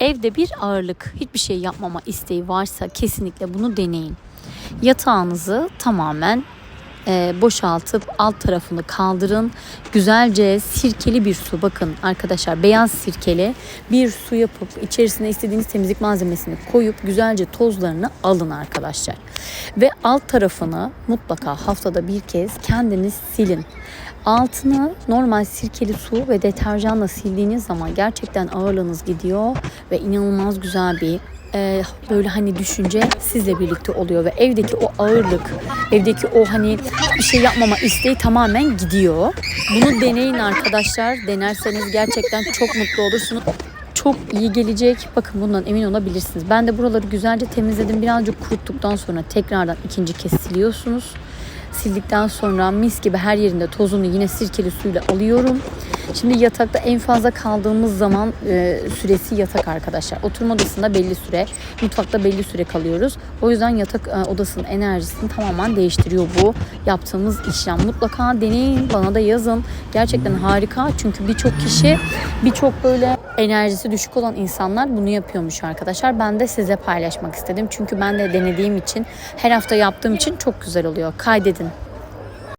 Evde bir ağırlık, hiçbir şey yapmama isteği varsa kesinlikle bunu deneyin. Yatağınızı tamamen e, boşaltıp alt tarafını kaldırın. Güzelce sirkeli bir su bakın arkadaşlar beyaz sirkeli bir su yapıp içerisine istediğiniz temizlik malzemesini koyup güzelce tozlarını alın arkadaşlar. Ve alt tarafını mutlaka haftada bir kez kendiniz silin. Altını normal sirkeli su ve deterjanla sildiğiniz zaman gerçekten ağırlığınız gidiyor ve inanılmaz güzel bir e, böyle hani düşünce sizle birlikte oluyor ve evdeki o ağırlık, evdeki o hani bir şey yapmama isteği tamamen gidiyor. Bunu deneyin arkadaşlar. Denerseniz gerçekten çok mutlu olursunuz. Çok iyi gelecek. Bakın bundan emin olabilirsiniz. Ben de buraları güzelce temizledim. Birazcık kuruttuktan sonra tekrardan ikinci kez siliyorsunuz. Sildikten sonra mis gibi her yerinde tozunu yine sirkeli suyla alıyorum. Şimdi yatakta en fazla kaldığımız zaman e, süresi yatak arkadaşlar. Oturma odasında belli süre, mutfakta belli süre kalıyoruz. O yüzden yatak e, odasının enerjisini tamamen değiştiriyor bu yaptığımız işlem. Mutlaka deneyin, bana da yazın. Gerçekten harika çünkü birçok kişi, birçok böyle enerjisi düşük olan insanlar bunu yapıyormuş arkadaşlar. Ben de size paylaşmak istedim. Çünkü ben de denediğim için, her hafta yaptığım için çok güzel oluyor. Kaydedin.